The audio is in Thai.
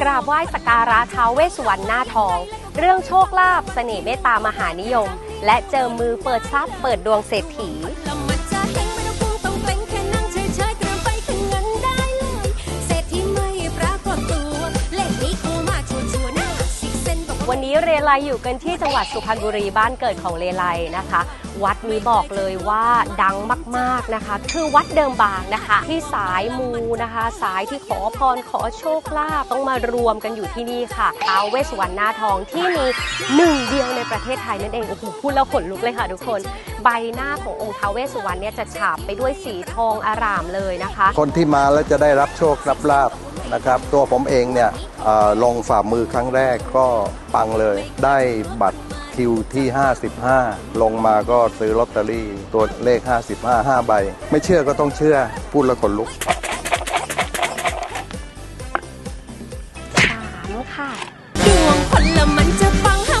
กราบไหว้สักการะท้าวเวสสุวรรณหน้าทอง เรื่องโชคลาภเสน่ห์เมตตามหานิยม และเจอมือเปิดทรัพย์เปิดดวงเศรษฐี วันนี้เงินได้เลย์อกว่าวันนี้เรไลอยู่กันที่จังหวัดสุพรรณบุรีบ้านเกิดของเรไลนะคะ วัดนี้บอกเลยว่าดังมากๆนะคะ คือวัดเดิมบางนะคะ ที่สายมูนะคะ สายที่ขอพรขอโชคลาภต้องมารวมกันอยู่ที่นี่ค่ะท้าวเวสสวรรณหน้าทองที่มีหนึ่งเดียวในประเทศไทยนั่นเองโอ้โหพูดแล้วขนลุกเลยค่ะทุกคน ใบหน้าขององค์ท้าวเวสสวรรณเนี่ยจะฉาบไปด้วยสีทองอารามเลยนะคะ คนที่มาแล้วจะได้รับโชครับลาบนะครับตัวผมเองเนี่ยเอ่อลงฝ่ามือครั้งแรกก็ปังเลยได้บัตร คิวที่ 55 ลงมาก็ซื้อลอตเตอรี่ ตัวเลข 55 5 ใบ ไม่เชื่อก็ต้องเชื่อ พูดแล้วขนลุก สามค่ะ ดวงคนละมันจะฟังหา